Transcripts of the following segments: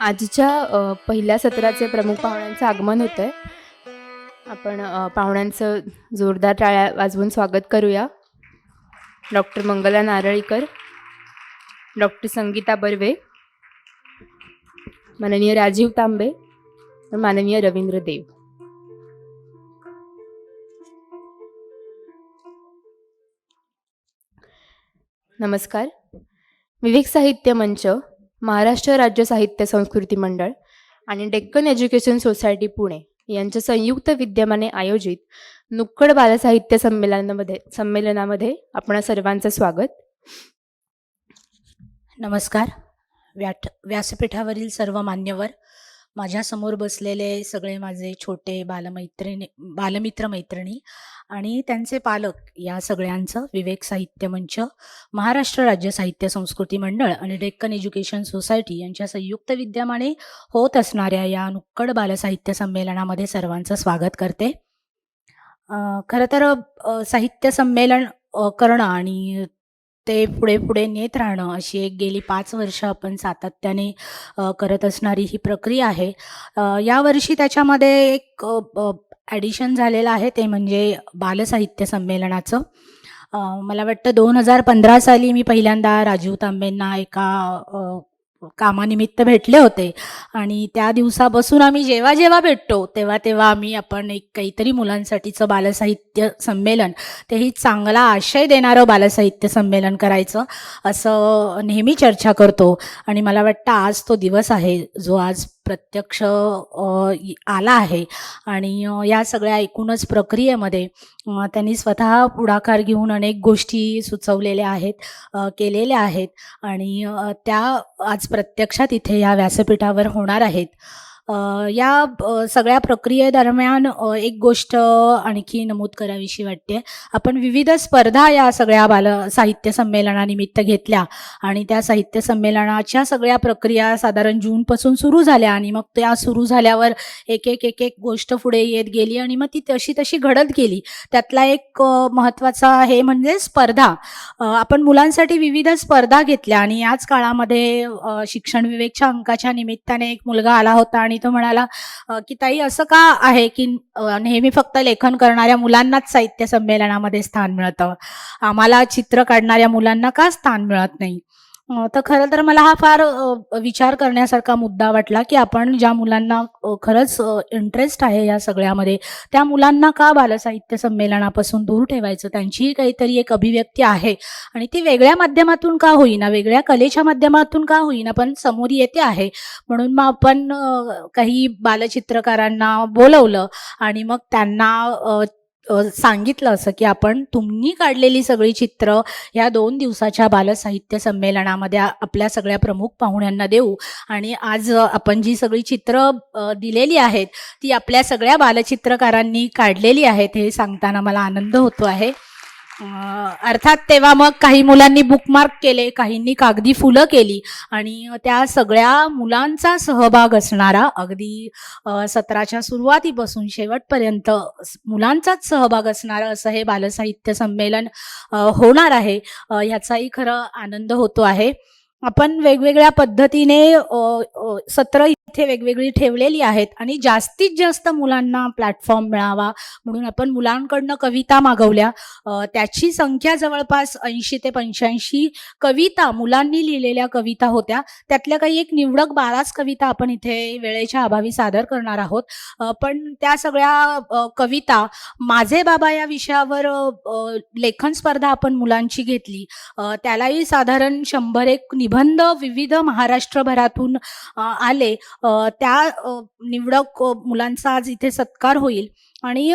आजच्या पहिल्या सत्राचे प्रमुख पाहुण्यांचं आगमन होतं आहे आपण पाहुण्यांचं जोरदार टाळ्या वाजवून स्वागत करूया. डॉक्टर मंगला नारळीकर डॉक्टर संगीता बर्वे माननीय राजीव तांबे माननीय रवींद्र देव. नमस्कार. विवेक साहित्य मंच महाराष्ट्र राज्य साहित्य संस्कृती मंडळ आणि डेक्कन एज्युकेशन सोसायटी पुणे यांच्या संयुक्त विद्यमाने आयोजित नुक्कड बालसाहित्य संमेलनामध्ये संमेलनामध्ये आपण सर्वांचं स्वागत. नमस्कार. व्याट व्यासपीठावरील सर्व मान्यवर माझ्यासमोर बसलेले सगळे माझे छोटे बालमैत्रिणी बालमित्र मैत्रिणी आणि त्यांचे पालक या सगळ्यांचं विवेक साहित्य मंच महाराष्ट्र राज्य साहित्य संस्कृती मंडळ आणि डेक्कन एज्युकेशन सोसायटी यांच्या संयुक्त विद्यमाने होत असणाऱ्या या नुक्कड बालसाहित्य संमेलनामध्ये सर्वांचं स्वागत करते. खरं तर साहित्य संमेलन करणं आणि ते पुढे पुढे नेत राहणं अशी एक गेली पाच वर्ष आपण सातत्याने करत असणारी ही प्रक्रिया आहे. यावर्षी त्याच्यामध्ये एक ॲडिशन झालेलं आहे ते म्हणजे बालसाहित्य संमेलनाचं. मला वाटतं दोन हजार पंधरा साली मी पहिल्यांदा राजीव तांबेंना एका कामानिमित्त भेटले होते. आणि त्या दिवसापासून आम्ही जेव्हा जेव्हा भेटतो तेव्हा तेव्हा आम्ही आपण एक काहीतरी मुलांसाठीचं बालसाहित्य संमेलन तेही चांगला आशय देणारं बालसाहित्य संमेलन करायचं असं नेहमी चर्चा करतो. आणि मला वाटतं आज तो दिवस आहे जो आज प्रत्यक्ष आला आहे. आणि या सगळ्या एकूणच प्रक्रियेमध्ये त्यांनी स्वतः पुढाकार घेऊन अनेक गोष्टी सुचवलेल्या आहेत केलेल्या आहेत. आणि त्या आज प्रत्यक्षात इथे या व्यासपीठावर होणार आहेत. या सगळ्या प्रक्रियेदरम्यान एक गोष्ट आणखी नमूद करावीशी वाटते. आपण विविध स्पर्धा या सगळ्या बाल साहित्य संमेलनानिमित्त घेतल्या आणि त्या साहित्य संमेलनाच्या सगळ्या प्रक्रिया साधारण जूनपासून सुरू झाल्या आणि मग त्या सुरू झाल्यावर एक एक एक एक गोष्ट पुढे येत गेली आणि मग ती तशी तशी घडत गेली. त्यातला एक महत्त्वाचा हे म्हणजे स्पर्धा. आपण मुलांसाठी विविध स्पर्धा घेतल्या आणि याच काळामध्ये शिक्षण विवेकच्या अंकाच्या निमित्ताने एक मुलगा आला होता आणि तो म्हणाला की ताई असं का आहे की नेहमी फक्त लेखन करणाऱ्या मुलांनाच साहित्य संमेलनामध्ये स्थान मिळतं? आम्हाला चित्र काढणाऱ्या मुलांना का स्थान मिळत नाही? तर खरं तर मला हा फार विचार करण्यासारखा मुद्दा वाटला की आपण ज्या मुलांना खरंच इंटरेस्ट आहे या सगळ्यामध्ये त्या मुलांना का बालसाहित्य संमेलनापासून दूर ठेवायचं? त्यांचीही काहीतरी एक अभिव्यक्ती आहे. आणि ती वेगळ्या माध्यमातून का होईना वेगळ्या कलेच्या माध्यमातून का होईना पण समोर येते आहे. म्हणून मग आपण काही बालचित्रकारांना बोलवलं आणि मग त्यांना सांगितलं असं की आपण तुम्ही काढलेली सगळी चित्र ह्या दोन दिवसाच्या बालसाहित्य संमेलनामध्ये आपल्या सगळ्या प्रमुख पाहुण्यांना देऊ. आणि आज आपण जी सगळी चित्र दिलेली आहेत ती आपल्या सगळ्या बालचित्रकारांनी काढलेली आहेत हे सांगताना मला आनंद होतो आहे. अर्थात तेव्हा मग काही मुलांनी बुकमार्क केले काहींनी कागदी फुलं केली आणि त्या सगळ्या मुलांचा सहभाग असणारा अगदी सत्राच्या सुरुवातीपासून शेवटपर्यंत मुलांचाच सहभाग असणारं असं हे बालसाहित्य संमेलन होणार आहे. ह्याचाही खरं आनंद होतो आहे. आपण वेगवेगळ्या पद्धतीने सत्र इथे वेगवेगळी ठेवलेली आहेत आणि जास्तीत जास्त मुलांना प्लॅटफॉर्म मिळावा म्हणून आपण मुलांकडनं कविता मागवल्या. त्याची संख्या जवळपास ऐंशी ते पंच्याऐंशी कविता मुलांनी लिहिलेल्या कविता होत्या. त्यातल्या काही एक निवडक बाराच कविता आपण इथे वेळेच्या अभावी सादर करणार आहोत. पण त्या सगळ्या कविता माझे बाबा या विषयावर लेखन स्पर्धा आपण मुलांची घेतली. त्यालाही साधारण शंभर एक निबंध विविध महाराष्ट्रभरातून आले. त्या निवडक मुलांचा आज इथे सत्कार होईल. आणि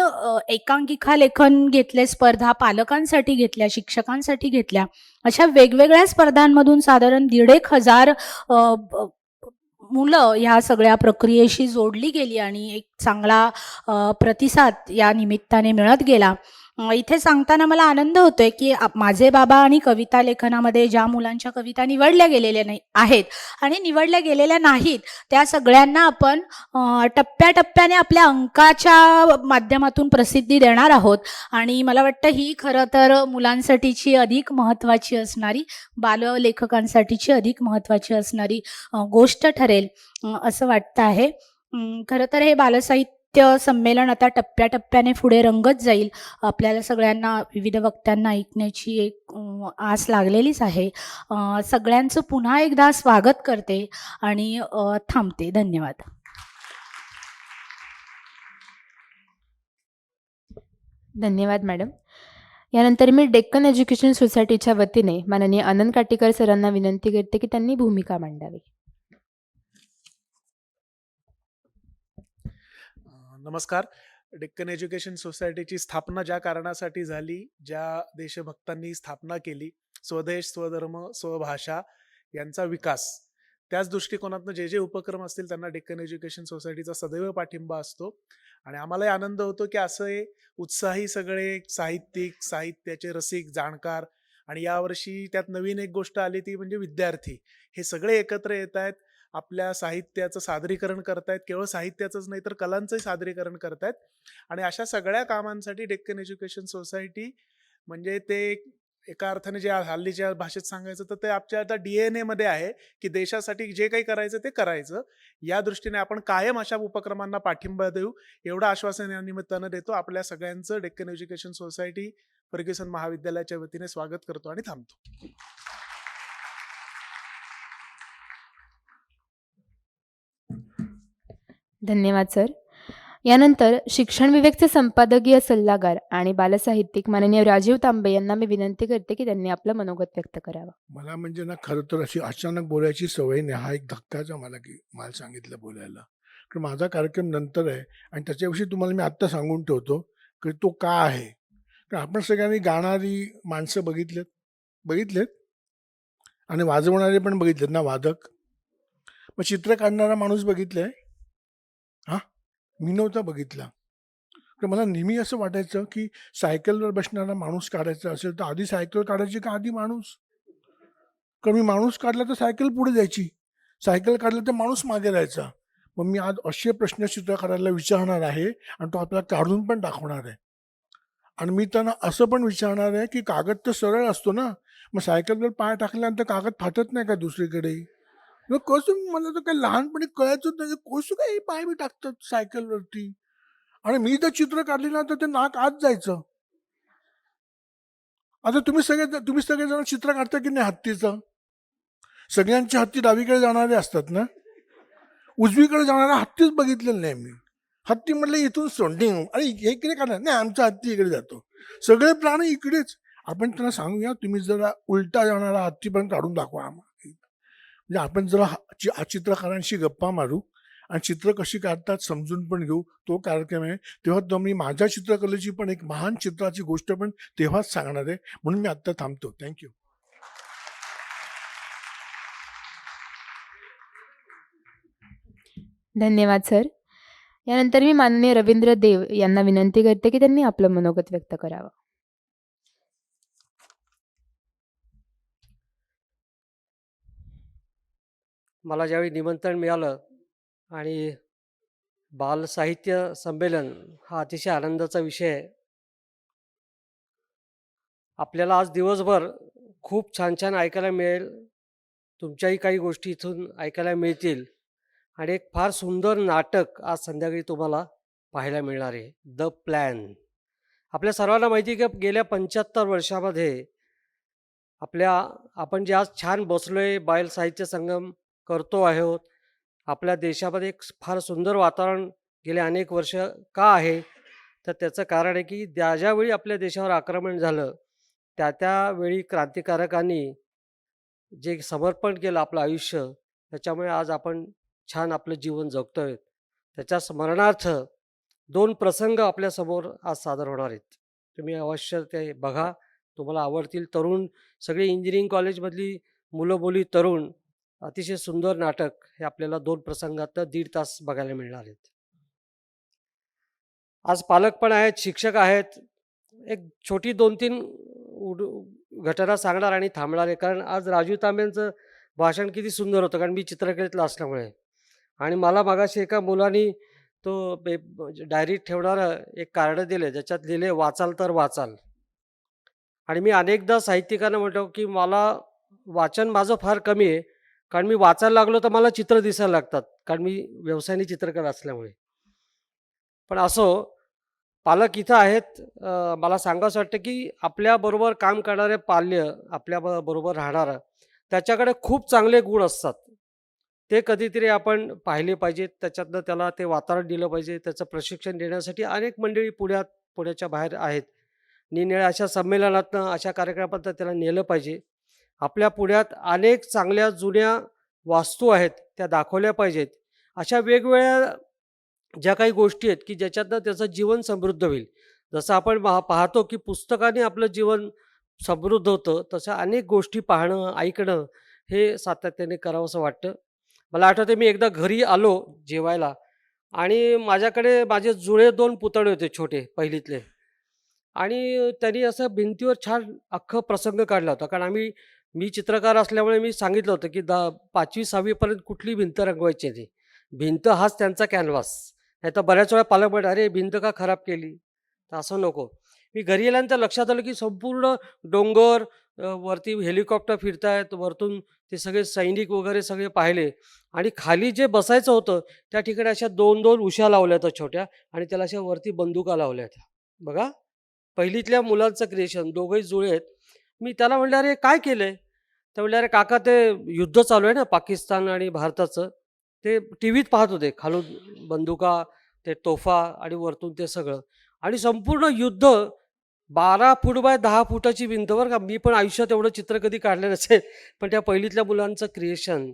एकांकिका लेखन घेतले स्पर्धा पालकांसाठी घेतल्या शिक्षकांसाठी घेतल्या. अशा वेगवेगळ्या स्पर्धांमधून साधारण दीड एक हजार मुलं ह्या सगळ्या प्रक्रियेशी जोडली गेली आणि एक चांगला प्रतिसाद या निमित्ताने मिळत गेला. इथे सांगताना मला आनंद होतोय की माझे बाबा आणि कविता लेखनामध्ये ज्या मुलांच्या कविता निवडल्या गेलेल्या नाही आहेत आणि निवडल्या गेलेल्या नाहीत त्या सगळ्यांना आपण टप्प्याटप्प्याने आपल्या अंकाच्या माध्यमातून प्रसिद्धी देणार आहोत. आणि मला वाटतं ही खरं तर मुलांसाठीची अधिक महत्त्वाची असणारी बाललेखकांसाठीची अधिक महत्त्वाची असणारी गोष्ट ठरेल असं वाटतं आहे. खरं तर हे बालसाहित्य संमेलन आता टप्प्याटप्प्याने पुढे रंगत जाईल. आपल्याला सगळ्यांना विविध वक्त्यांना ऐकण्याची एक आस लागलेलीच आहे. सगळ्यांचं पुन्हा एकदा स्वागत करते आणि थांबते. धन्यवाद. धन्यवाद मॅडम. यानंतर मी डेक्कन एज्युकेशन सोसायटीच्या वतीने माननीय आनंद काटीकर सरांना विनंती करते की त्यांनी भूमिका मांडावी. नमस्कार. डेक्कन एज्युकेशन सोसायटीची स्थापना ज्या कारणासाठी झाली ज्या देशभक्तांनी स्थापना केली स्वदेश स्वधर्म स्वभाषा यांचा विकास. त्याच दृष्टिकोनातून जे जे उपक्रम असतील त्यांना डेक्कन एज्युकेशन सोसायटीचा सदैव पाठिंबा असतो. आणि आम्हालाही आनंद होतो की असे उत्साही सगळे साहित्यिक साहित्याचे रसिक जाणकार आणि यावर्षी त्यात नवीन एक गोष्ट आली ती म्हणजे विद्यार्थी. हे सगळे एकत्र येत आहेत. आपल्या साहित्याचं सादरीकरण करतायत केवळ साहित्याचंच नाही तर कलांचंही सादरीकरण करतायत. आणि अशा सगळ्या कामांसाठी डेक्कन एज्युकेशन सोसायटी म्हणजे ते एका अर्थाने जे हल्लीच्या भाषेत सांगायचं तर ते आपल्या आता डी एन एमध्ये आहे की देशासाठी जे काही करायचं ते करायचं. या दृष्टीने आपण कायम अशा उपक्रमांना पाठिंबा देऊ. एवढं आश्वासन या निमित्तानं देतो. आपल्या सगळ्यांचं डेक्कन एज्युकेशन सोसायटी फर्ग्युसन महाविद्यालयाच्या वतीने स्वागत करतो आणि थांबतो. धन्यवाद सर. यानंतर शिक्षण विवेकचे संपादकीय सल्लागार आणि बालसाहित्यिक माननीय राजीव तांबे यांना मी विनंती करते की त्यांनी आपलं मनोगत व्यक्त करावं. मला म्हणजे ना खरं तर अशी अचानक बोलायची सवय नाही. हा एक धक्काचा मला की मला सांगितलं बोलायला. कारण माझा कार्यक्रम नंतर आहे आणि त्याच्याविषयी तुम्हाला मी आत्ता सांगून ठेवतो की तो का आहे. कारण आपण सगळ्यांनी गाणारी माणसं बघितलेत. बघितलेत? आणि वाजवणारे पण बघितलेत ना वादक? मग चित्र काढणारा माणूस बघितलं आहे हा? मी नव्हता बघितला. तर मला नेहमी असं वाटायचं की सायकलवर बसणारा माणूस काढायचा असेल तर आधी सायकल काढायची का आधी माणूस? कारण मी माणूस काढला तर सायकल पुढे जायची. सायकल काढलं तर माणूस मागे राहायचा. मग मी आज असे प्रश्न चित्रकाराला विचारणार आहे आणि तो आपल्याला काढून पण दाखवणार आहे. आणि मी त्यांना असं पण विचारणार आहे की कागद तर सरळ असतो ना? मग सायकलवर पाय टाकल्यानंतर कागद फाटत नाही का दुसरीकडे मग कसं मला तर काही लहानपणी कळायचं नाही कसं काय हे पाय मी टाकतात सायकलवरती? आणि मी जर चित्र काढली ना तर ते नाक आत जायचं. आता तुम्ही सगळे तुम्ही सगळेजण चित्र काढता की नाही हत्तीचं? सगळ्यांचे हत्ती डावीकडे जाणारे असतात ना? उजवीकडे जाणारा हत्तीच बघितलेला नाही मी. हत्ती म्हटलं इथून सोंडिंग अरे हे इकडे काढणार नाही आमचा हत्ती इकडे जातो. सगळे प्राणी इकडेच. आपण त्यांना सांगूया तुम्ही जरा उलटा जाणारा हत्ती पण काढून दाखवा आम्हाला. म्हणजे आपण जरा चि- चित्रकारांशी गप्पा मारू आणि चित्र कशी काढतात समजून पण घेऊ. तो कार्यक्रम आहे. तेव्हा तो मी माझ्या चित्रकलेची पण एक महान चित्राची गोष्ट पण तेव्हाच सांगणार आहे. म्हणून मी आत्ता थांबतो. थँक्यू धन्यवाद सर. यानंतर मी माननीय रवींद्र देव यांना विनंती करते की त्यांनी आपलं मनोगत व्यक्त करावं. मला ज्यावेळी निमंत्रण मिळालं आणि बालसाहित्य संमेलन हा अतिशय आनंदाचा विषय आहे. आपल्याला आज दिवसभर खूप छान छान ऐकायला मिळेल. तुमच्याही काही गोष्टी इथून ऐकायला मिळतील. आणि एक फार सुंदर नाटक आज संध्याकाळी तुम्हाला पाहायला मिळणार आहे. The plan. आपल्या सर्वांना माहिती आहे की गेल्या पंच्याहत्तर वर्षामध्ये आपल्या आपण जे आज छान बसलो आहे बाल साहित्य संगम करतो आहोत. आपल्या देशामध्ये एक फार सुंदर वातावरण गेले अनेक वर्ष का आहे? तर त्याचं कारण आहे की ज्या ज्यावेळी आपल्या देशावर आक्रमण झालं त्या त्यावेळी क्रांतिकारकांनी जे समर्पण केलं आपलं आयुष्य त्याच्यामुळे आज आपण छान आपलं जीवन जगतोय. त्याच्या स्मरणार्थ दोन प्रसंग आपल्यासमोर आज सादर होणार आहेत. तुम्ही अवश्य ते बघा. तुम्हाला आवडतील तरुण सगळे इंजिनिअरिंग कॉलेजमधली मुलं मुली तरुण अतिशय सुंदर नाटक हे आपल्याला दोन प्रसंगात दीड तास बघायला मिळणार आहेत. आज पालक पण आहेत शिक्षक आहेत. एक छोटी दोन तीन उड घटना सांगणार आणि थांबणार आहे. कारण आज राजू तांब्यांचं भाषण किती सुंदर होतं. कारण मी चित्रकलेतलं असल्यामुळे. आणि मला मागाशी एका मुलानी तो डायरीत ठेवणारं एक कार्ड दिले ज्याच्यात लिहिले वाचाल तर वाचाल. आणि मी अनेकदा साहित्यिकांना म्हणतो की मला वाचन माझं फार कमी आहे. कारण मी वाचायला लागलो तर मला चित्र दिसायला लागतात कारण मी व्यवसायाने चित्रकार असल्यामुळे. पण असो पालक इथं आहेत मला सांगावं वाटतं की आपल्याबरोबर काम करणारे पाल्य आपल्या बरोबर राहणारं त्याच्याकडे खूप चांगले गुण असतात. ते कधीतरी आपण पाहिले पाहिजेत त्याच्यातनं त्याला ते वातावरण दिलं पाहिजे त्याचं प्रशिक्षण देण्यासाठी अनेक मंडळी पुण्यात पुण्याच्या बाहेर आहेत. निनिळ्या अशा संमेलनातनं अशा कार्यक्रमात त्याला नेलं पाहिजे. आपल्या पुण्यात अनेक चांगल्या जुन्या वास्तू आहेत त्या दाखवल्या पाहिजेत. अशा वेगवेगळ्या ज्या काही गोष्टी आहेत की ज्याच्यातनं त्याचं जीवन समृद्ध होईल. जसं आपण पहा- पाहतो की पुस्तकाने आपलं जीवन समृद्ध होतं तशा अनेक गोष्टी पाहणं ऐकणं हे सातत्याने करावंसं वाटतं. मला आठवते मी एकदा घरी आलो जेवायला आणि माझ्याकडे माझे जुळे दोन पुतळे होते छोटे पहिलीतले. आणि त्यांनी असं भिंतीवर छान अख्खं प्रसंग काढला होता. कारण आम्ही मी चित्रकार असल्यामुळे मी सांगितलं होतं की दा पाचवी सहावीपर्यंत कुठली भिंत रंगवायची नाही भिंत हाच त्यांचा कॅनव्हास नाही तर बऱ्याच वेळा पालक म्हणतात अरे भिंत का खराब केली? तर असं नको. मी घरी गेल्यानंतर लक्षात आलं की संपूर्ण डोंगर वरती हेलिकॉप्टर फिरतायत वरतून ते सगळे सैनिक वगैरे सगळे पाहिले. आणि खाली जे बसायचं होतं त्या ठिकाणी अशा दोन दोन उशा लावल्या होत्या छोट्या आणि त्याला अशा वरती बंदुका लावल्या होत्या. बघा. पहिलीतल्या मुलांचं क्रिएशन दोघंही जुळे आहेत. मी त्याला म्हणलं अरे काय केलं आहे तर म्हणलं अरे काका ते युद्ध चालू आहे ना पाकिस्तान आणि भारताचं. ते टी व्हीत पाहत होते खालून बंदुका ते तोफा आणि वरतून ते सगळं. आणि संपूर्ण युद्ध बारा फूट बाय दहा फुटाची भिंत बरं का. मी पण आयुष्यात एवढं चित्र कधी काढलं नसेल. पण त्या पहिलीतल्या मुलांचं क्रिएशन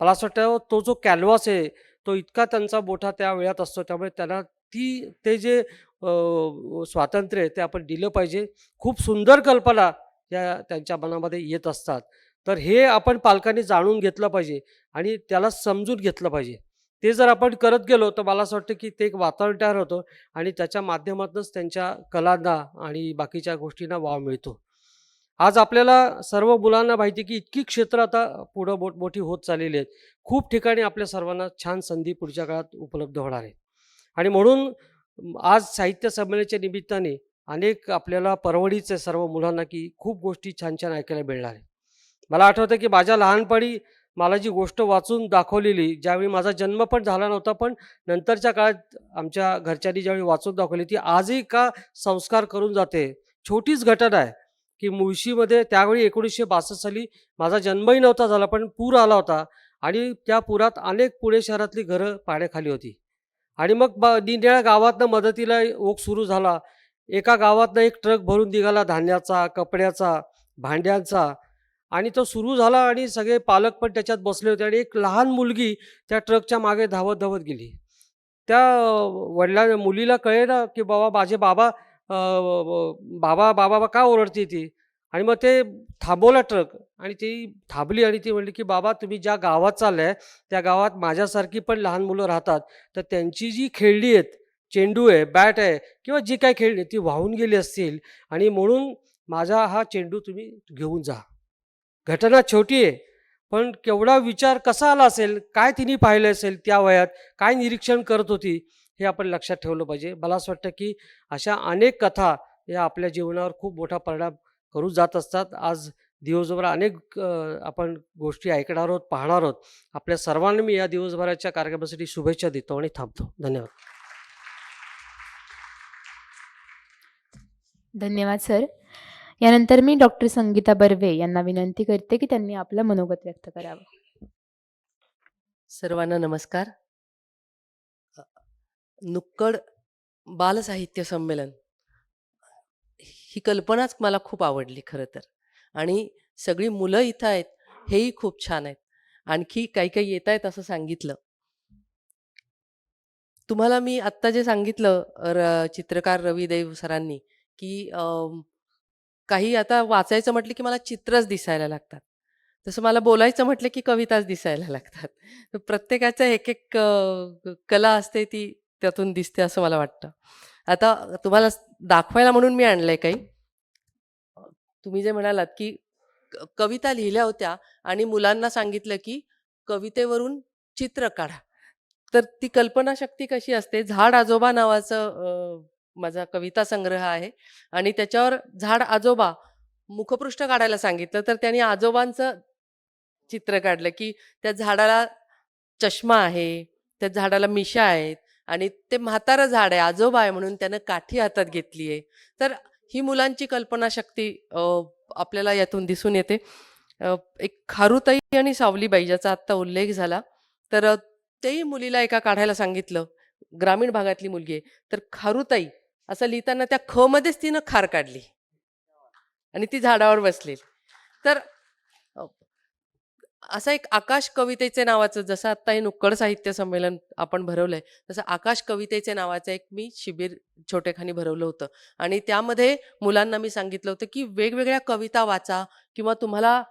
मला असं वाटतं तो जो कॅनव्हास आहे तो इतका त्यांचा मोठा त्या वेळात असतो. त्यामुळे त्यांना ती ते जे स्वातंत्र्य आहे ते आपण दिलं पाहिजे. खूप सुंदर कल्पना या त्यांच्या मनामध्ये येत असतात. तर हे आपण पालकांनी जाणून घेतलं पाहिजे आणि त्याला समजून घेतलं पाहिजे. ते जर आपण करत गेलो तर मला असं वाटतं की ते एक वातावरण तयार होतं आणि त्याच्या माध्यमातूनच त्यांच्या कलांना आणि बाकीच्या गोष्टींना वाव मिळतो. आज आपल्याला सर्व मुलांना माहिती आहे की इतकी क्षेत्र आता पुढं मोठमोठी होत चाललेली आहेत. खूप ठिकाणी आपल्या सर्वांना छान संधी पुढच्या काळात उपलब्ध होणार आहे. आणि म्हणून आज साहित्य संमेलनाच्या निमित्ताने अनेक आपल्याला परवडीचे सर्व मुलांना की खूप गोष्टी छान छान ऐकायला मिळणार आहे. मला आठवतं की माझ्या लहानपणी मला जी गोष्ट वाचून दाखवलेली ज्यावेळी माझा जन्म पण झाला नव्हता पण नंतरच्या काळात आमच्या घरच्यांनी ज्यावेळी वाचून दाखवली ती आजही का संस्कार करून जाते छोटीच घटना आहे की मुळशीमध्ये त्यावेळी एकोणीसशे बासष्ट साली माझा जन्मही नव्हता झाला पण पूर आला होता आणि त्या पुरात अनेक पुणे शहरातली घरं पाण्याखाली होती. आणि मग ब निंदेळ्या गावातनं मदतीला ओघ सुरू झाला. एका गावातनं एक ट्रक भरून निघाला धान्याचा कपड्याचा भांड्यांचा आणि तो सुरू झाला आणि सगळे पालक पण त्याच्यात बसले होते आणि एक लहान मुलगी त्या ट्रकच्या मागे धावत धावत गेली. त्या वडिला मुलीला कळे ना की बाबा माझे बाबा बाबा बाबा का ओरडते ती? आणि मग ते थांबवला ट्रक आणि ती थांबली आणि ती म्हणली की बाबा तुम्ही ज्या गावात चाललाय त्या गावात माझ्यासारखी पण लहान मुलं राहतात तर त्यांची जी खेळणी आहेत चेंडू आहे बॅट आहे किंवा जी काय खेळ ती वाहून गेली असतील आणि म्हणून माझा हा चेंडू तुम्ही घेऊन जा. घटना छोटी आहे पण केवढा विचार कसा आला असेल काय तिने पाहिलं असेल त्या वयात काय निरीक्षण करत होती हे आपण लक्षात ठेवलं पाहिजे. मला असं वाटतं की अशा अनेक कथा या आपल्या जीवनावर खूप मोठा परिणाम करू जात असतात. आज दिवसभर अनेक आपण गोष्टी ऐकणार आहोत पाहणार आहोत. आपल्या सर्वांना मी या दिवसभराच्या कार्यक्रमासाठी शुभेच्छा देतो आणि थांबतो. धन्यवाद. धन्यवाद सर. यानंतर मी डॉक्टर संगीता बर्वे यांना विनंती करते की त्यांनी आपलं मनोगत व्यक्त करावं. सर्वांना नमस्कार. नुक्कड बालसाहित्य संमेलन. ही कल्पनाच मला खूप आवडली खरं तर. आणि सगळी मुलं इथं आहेत हेही खूप छान आहेत. आणखी काही काही येत आहेत असं सांगितलं. तुम्हाला मी आत्ता जे सांगितलं र चित्रकार रवी देव सरांनी की काही आता वाचायचं म्हटलं की मला चित्रच दिसायला लागतात. तसं मला बोलायचं म्हटलं की कविताच दिसायला लागतात. प्रत्येकाचं एक एक कला असते ती त्यातून दिसते असं मला वाटतं. आता तुम्हाला दाखवायला म्हणून मी आणलंय काही. तुम्ही जे म्हणालात की क- कविता लिहिल्या होत्या आणि मुलांना सांगितलं की कवितेवरून चित्र काढा. तर ती कल्पनाशक्ती कशी असते? झाड आजोबा नावाचं माझा कविता संग्रह आहे. आणि त्याच्यावर झाड आजोबा मुखपृष्ठ काढायला सांगितलं तर त्यांनी आजोबांचं चित्र काढलं की त्या झाडाला चष्मा आहे त्या झाडाला मिशा आहेत आणि ते म्हातारं झाड आहे आजोबा आहे म्हणून त्यानं काठी हातात घेतली आहे. तर ही मुलांची कल्पनाशक्ती आपल्याला यातून दिसून येते. एक खारुताई आणि सावलीबाई ज्याचा आत्ता उल्लेख झाला तर तेही मुलीला एका काढायला सांगितलं. ग्रामीण भागातली मुलगी आहे. तर खारुताई असं लिहिताना त्या ख मध्येच तिनं खार काढली. आणि ती झाडावर बसली तर असा असं एक आकाश कवितेचे नावाचं जसं आत्ता हे नुक्कड साहित्य संमेलन आपण भरवलंय तसं आकाश कवितेचे नावाचं एक मी शिबिर छोटेखानी भरवलं होतं. आणि त्यामध्ये मुलांना मी सांगितलं होतं की वेगवेगळ्या कविता वाचा किंवा तुम्हाला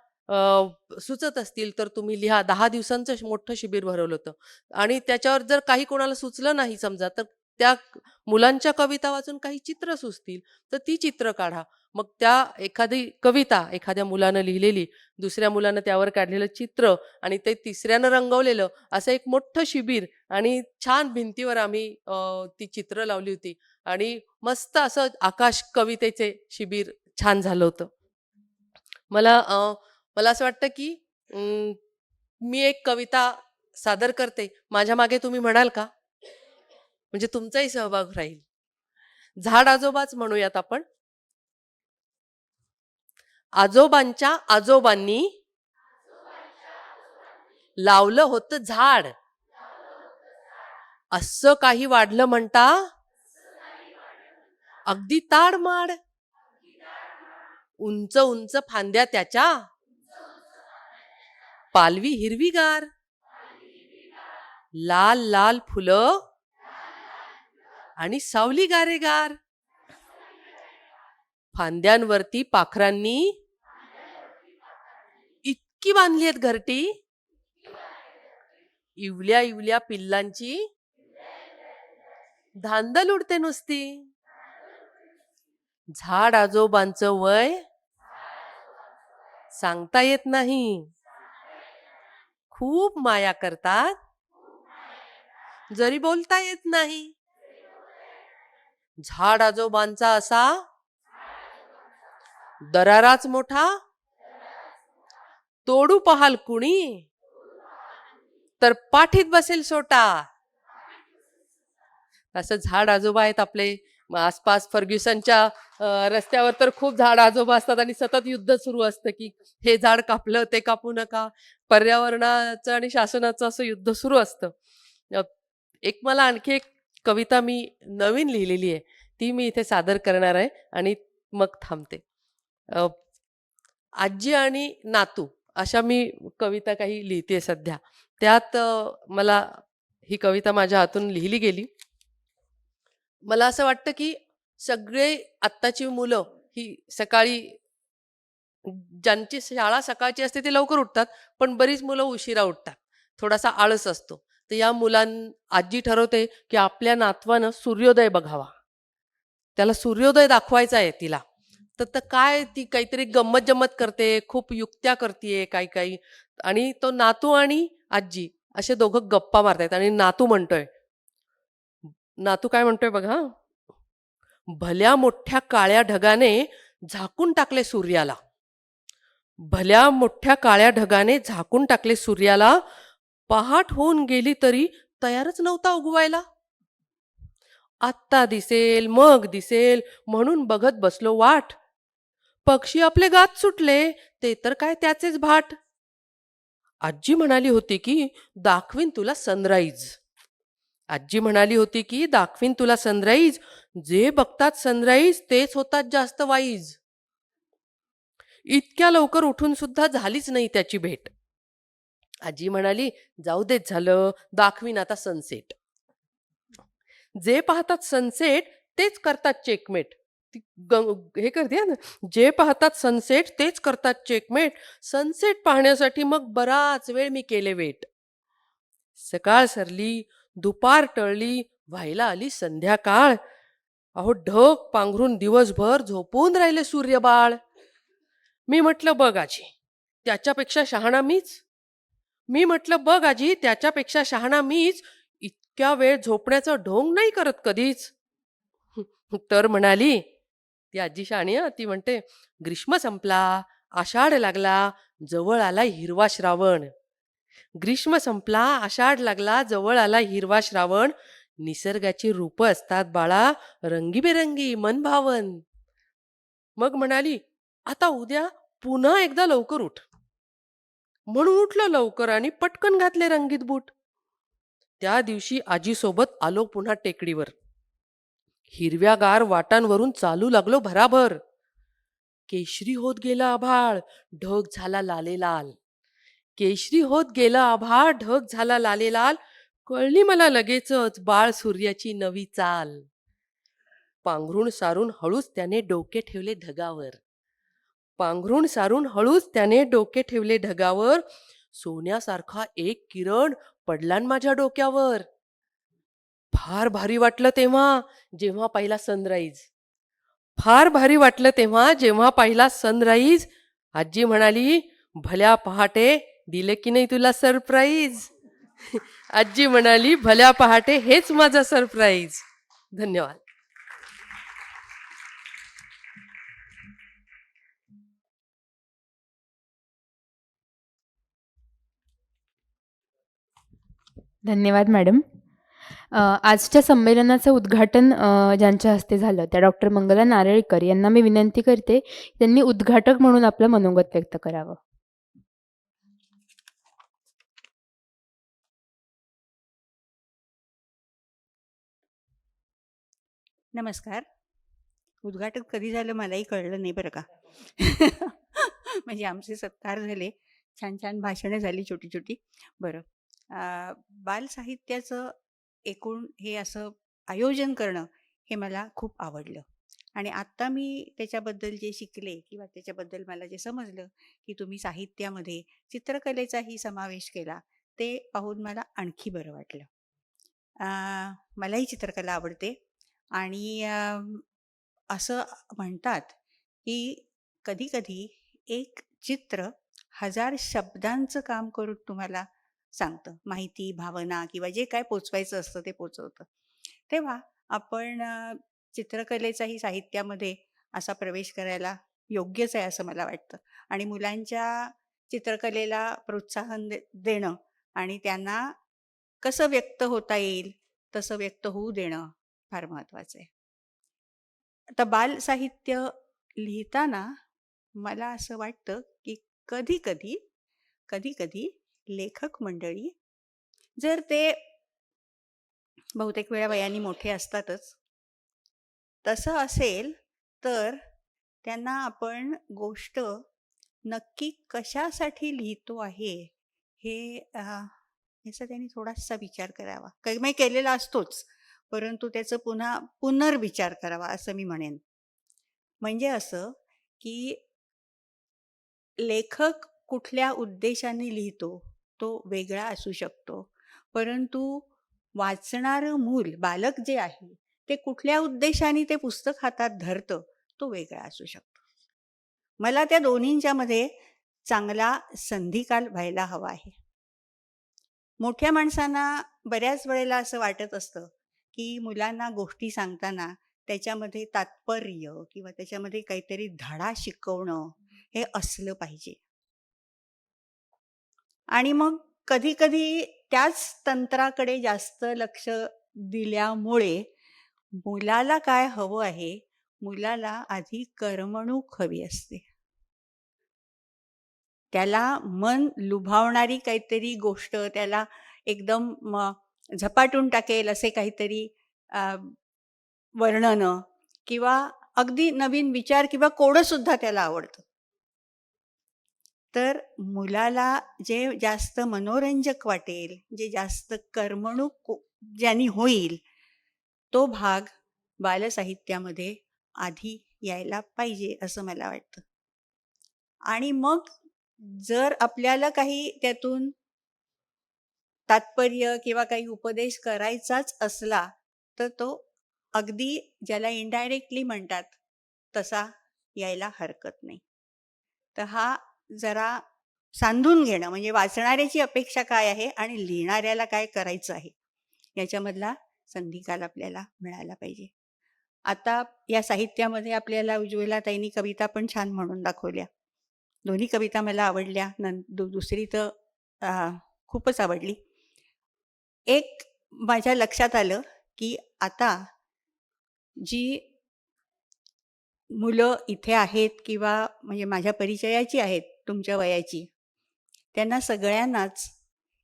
सुचत असतील तर तुम्ही लिहा. दहा दिवसांचं मोठं शिबिर भरवलं होतं. आणि त्याच्यावर जर काही कोणाला सुचलं नाही समजा तर त्या मुलांच्या कविता वाचून काही चित्र सुचतील तर ती चित्र काढा. मग त्या एखादी कविता एखाद्या मुलानं लिहिलेली दुसऱ्या मुलानं त्यावर काढलेलं चित्र आणि ते तिसऱ्यानं रंगवलेलं असं एक मोठं शिबिर आणि छान भिंतीवर आम्ही ती चित्र लावली होती. आणि मस्त असं आकाश कवितेचे शिबिर छान झालं होतं. मला मला असं वाटतं की मी एक कविता सादर करते. माझ्या मागे तुम्ही म्हणाल का? म्हणजे तुमचाही सहभाग राहील. झाड आजोबाच म्हणूयात आपण. आजोबांच्या आजोबांनी लावलं होतं झाड. असं काही वाढलं म्हणता? अगदी ताडमाड उंच उंच फांद्या त्याच्या. पालवी हिरवीगार. लाल लाल फुलं. आणि सावली गारेगार. फांद्यांवरती पाखरांनी इतकी बांधली आहेत घरटी. इवल्या इवल्या पिल्लांची धांदल उडते नुसती. झाड आजोबांचं वय सांगता येत नाही. खूप माया करतात. जरी बोलता येत नाही. झाड आजोबांचा असा? दराराच मोठा? तोडू पाहाल कुणी? तर पाठीत बसेल सोटा. असं झाड आजोबा आहेत आपले. आसपास फर्ग्युसनच्या रस्त्यावर तर खूप झाड आजोबा असतात आणि सतत युद्ध सुरू असतं की हे झाड कापलं ते कापू नका. पर्यावरणाचं आणि शासनाचं असं युद्ध सुरू असतं. एक मला आणखी एक कविता मी नवीन लिहिलेली आहे. ती मी इथे सादर करणार आहे आणि मग थांबते. आजी आणि नातू अशा मी कविता काही लिहिते सध्या. त्यात मला ही कविता माझ्या हातून लिहिली गेली. मला असं वाटतं की सगळे आत्ताची मुलं ही सकाळी ज्यांची शाळा सकाळची असते ते लवकर उठतात पण बरीच मुलं उशिरा उठतात. थोडासा आळस असतो. तर या मुलां आजी ठरवते की आपल्या नातवानं सूर्योदय बघावा. त्याला सूर्योदय दाखवायचा आहे तिला. तर तर काय ती काहीतरी गंमत जम्मत करते खूप युक्त्या करते काही काही. आणि तो नातू आणि आजी असे दोघं गप्पा मारतायत आणि नातू म्हणतोय. नातू काय म्हणतोय बघा भल्या मोठ्या काळ्या ढगाने झाकून टाकले सूर्याला. भल्या मोठ्या काळ्या ढगाने झाकून टाकले सूर्याला पहाट होऊन गेली तरी तयारच नव्हता उगवायला. आत्ता दिसेल मग दिसेल म्हणून बघत बसलो वाट. पक्षी आपले गात सुटले ते तर काय त्याचेच भाट. आजी म्हणाली होती की दाखवीन तुला सनराईज आजी म्हणाली होती की दाखवीन तुला सनराईज जे बघतात सनराईज तेच होतात जास्त वाईज इतक्या लवकर उठून सुद्धा झालीच नाही त्याची भेट. आजी म्हणाली जाऊ देत झालं दाखवीन आता सनसेट जे पाहतात सनसेट तेच करतात चेकमेट ती ग- हे करते ना जे पाहतात सनसेट तेच करतात चेकमेट सनसेट पाहण्यासाठी मग बराच वेळ मी केले वेट सकाळ सरली दुपार टळली व्हायला आली संध्याकाळ. अहो ढग पांघरून दिवसभर झोपून राहिले सूर्यबाळ. मी म्हटलं बघ आजी त्याच्यापेक्षा शहाणा मीच. मी म्हटलं बघ आजी त्याच्यापेक्षा शहाणा मीच इतक्या वेळ झोपण्याचं ढोंग नाही करत कधीच. तर म्हणाली ती आजी शहाणी ती म्हणते ग्रीष्म संपला आषाढ लागला जवळ आला हिरवा श्रावण. ग्रीष्म संपला आषाढ लागला जवळ आला हिरवा श्रावण. निसर्गाची रूप असतात बाळा रंगीबेरंगी मनभावन. मग म्हणाली आता उद्या पुन्हा एकदा लवकर उठ. म्हणून उठलं लवकर आणि पटकन घातले रंगीत बूट. त्या दिवशी आजीसोबत आलो पुन्हा टेकडीवर. हिरव्यागार वाटांवरून चालू लागलो भराभर. केशरी होत गेला आभाळ ढग झाला लाले लाल. केशरी होत गेला आभाळ ढग झाला लाले लाल. कळली मला लगेचच बाळ सूर्याची नवी चाल. पांघरुण सारून हळूच त्याने डोके ठेवले ढगावर. पांघरून सारून हळूच त्याने डोके ठेवले ढगावर. सोन्यासारखा एक किरण पडला माझ्या डोक्यावर. फार भारी वाटलं तेव्हा जेव्हा पाहिला सनराईज फार भारी वाटलं तेव्हा जेव्हा पाहिला सनराईज आजी म्हणाली भल्या पहाटे दिले की नाही तुला सरप्राईज आजी म्हणाली भल्या पहाटे हेच माझा सरप्राईज धन्यवाद. धन्यवाद मॅडम. आजच्या संमेलनाचं उद्घाटन ज्यांच्या हस्ते झालं त्या डॉक्टर मंगला नारळीकर यांना मी विनंती करते त्यांनी उद्घाटक म्हणून आपलं मनोगत व्यक्त करावं. नमस्कार. उद्घाटन कधी झालं मलाही कळलं नाही बरं का. म्हणजे आमचे सत्कार झाले छान छान भाषणं झाली छोटी छोटी. बरं. बालसाहित्याचं एकूण हे असं आयोजन करणं हे मला खूप आवडलं. आणि आत्ता मी त्याच्याबद्दल जे शिकले किंवा त्याच्याबद्दल मला जे समजलं की तुम्ही साहित्यामध्ये चित्रकलेचाही समावेश केला ते पाहून मला आणखी बरं वाटलं. मलाही चित्रकला आवडते आणि असं म्हणतात की कधीकधी एक चित्र हजार शब्दांचं काम करून तुम्हाला सांगतं. माहिती, भावना किंवा जे काय पोचवायचं असतं ते पोचवतं तेव्हा आपण चित्रकलेचाही साहित्यामध्ये असा प्रवेश करायला योग्यच आहे असं मला वाटतं आणि मुलांच्या चित्रकलेला प्रोत्साहन दे देणं आणि त्यांना कसं व्यक्त होता येईल तसं व्यक्त होऊ देणं फार महत्वाचं आहे. आता बालसाहित्य लिहिताना मला असं वाटतं, की कधी-कधी, कधी-कधी लेखक मंडळी जर ते बहुतेक वेळा वयाने मोठे असतातच. तसं असेल तर त्यांना आपण गोष्ट नक्की कशासाठी लिहितो आहे हे याचा ह्याचा त्यांनी थोडासा विचार करावा. काही म्हणजे केलेला असतोच. परंतु त्याचं पुन्हा पुनर्विचार करावा असं मी म्हणेन. म्हणजे असं, की लेखक कुठल्या उद्देशाने लिहितो, तो वेगळा असू शकतो. परंतु वाचणारं मूल, बालक जे आहे, ते कुठल्या उद्देशाने ते पुस्तक हातात धरतं, तो वेगळा असू शकतो. मला त्या दोन्हींच्यामध्ये चांगला संधिकाल व्हायला हवा आहे. मोठ्या माणसांना बऱ्याच वेळेला असं वाटत असतं, की मुलांना गोष्टी सांगताना त्याच्यामध्ये तात्पर्य किंवा त्याच्यामध्ये काहीतरी धडा शिकवणं हे असलं पाहिजे. आणि मग कधी-कधी त्याच तंत्राकडे जास्त लक्ष दिल्यामुळे मुलाला काय हवं आहे, मुलाला आधी करमणूक हवी असते. त्याला मन लुभावणारी काहीतरी गोष्ट त्याला एकदम झपाटून टाकेल असे काहीतरी वर्णनं किंवा अगदी नवीन विचार किंवा कोडंसुद्धा त्याला आवडतं. तर मुलाला जे जास्त मनोरंजक वाटेल, जे जास्त करमणूक ज्यानी होईल, तो भाग बालसाहित्यामध्ये आधी यायला पाहिजे असं मला वाटतं. आणि मग जर आपल्याला काही त्यातून तात्पर्य किंवा काही उपदेश करायचाच असला, तर तो अगदी ज्याला इनडायरेक्टली म्हणतात तसा यायला हरकत नाही तर हा जरा सांधून घेणं म्हणजे वाचणाऱ्याची अपेक्षा काय आहे आणि लिहिणाऱ्याला काय करायचं आहे याच्यामधला संधिकाल आपल्याला मिळायला पाहिजे. आता या साहित्यामध्ये आपल्याला उज्ज्वला ताईंनी कविता पण छान म्हणून दाखवल्या. दोन्ही कविता मला आवडल्या नं दु दुसरी तर खूपच आवडली. एक माझ्या लक्षात आलं की आता जी मुलं इथे आहेत किंवा म्हणजे माझ्या परिचयाची आहेत तुमच्या वयाची. त्यांना सगळ्यांनाच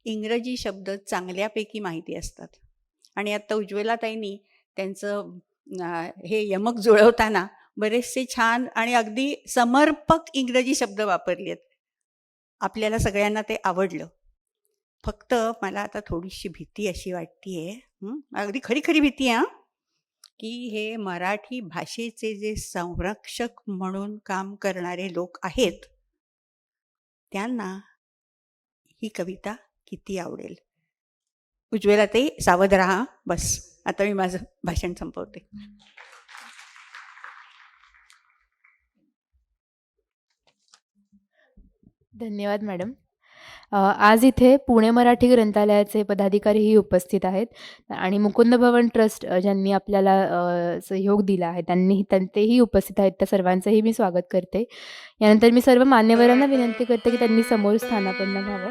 इंग्रजी शब्द चांगल्यापैकी माहिती असतात. आणि आत्ता उज्ज्वलाताईंनी त्यांचं हे यमक जुळवताना बरेचसे छान आणि अगदी समर्पक इंग्रजी शब्द वापरले आहेत. आपल्याला सगळ्यांना ते आवडलं. फक्त मला आता थोडीशी भीती अशी वाटतीये अगदी खरी खरी भीती आहे हां? की हे मराठी भाषेचे जे संरक्षक म्हणून काम करणारे लोक आहेत त्यांना ही कविता किती आवडेल. उज्ज्वला ते सावध राहा बस. आता मी माझं भाषण संपवते. धन्यवाद मॅडम. आज इथे पुणे मराठी ग्रंथालयाचे पदाधिकारीही उपस्थित आहेत आणि मुकुंद भवन ट्रस्ट ज्यांनी आपल्याला सहयोग दिला आहे त्यांनी त्यांचेही उपस्थित आहेत. त्या सर्वांचंही मी स्वागत करते. यानंतर मी सर्व मान्यवरांना विनंती करते की त्यांनी समोर स्थानापन्न व्हावं.